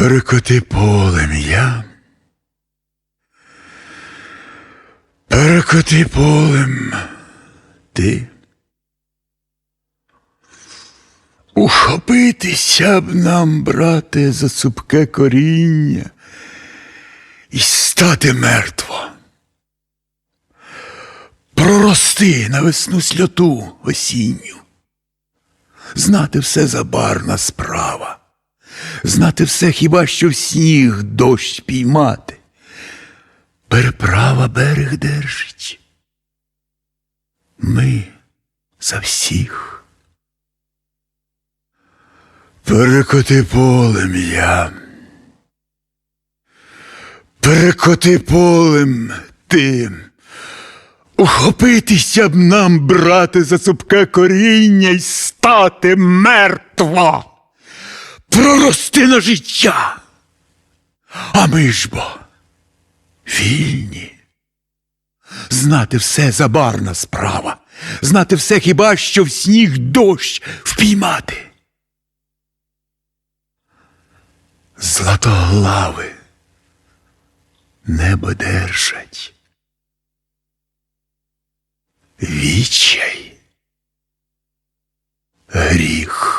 Перекоти полем я. Перекоти полем ти. Ухопитися б нам, брате, за цупке коріння і стати мертво. Прорости на весну сльоту осінню. Знати все забарна справа. Знати все хіба що в сніг дощ піймати. Переправа берег держить. Ми за всіх. Перекоти полем я. Перекоти полем ти. Ухопитися б нам, брате, за цупке коріння й стати мертво. Прорости на життя. А ми ж бо вільні. Знати все забарна справа, знати все хіба що в сніг дощ впіймати. Златоглави небо держать. Вічай гріх.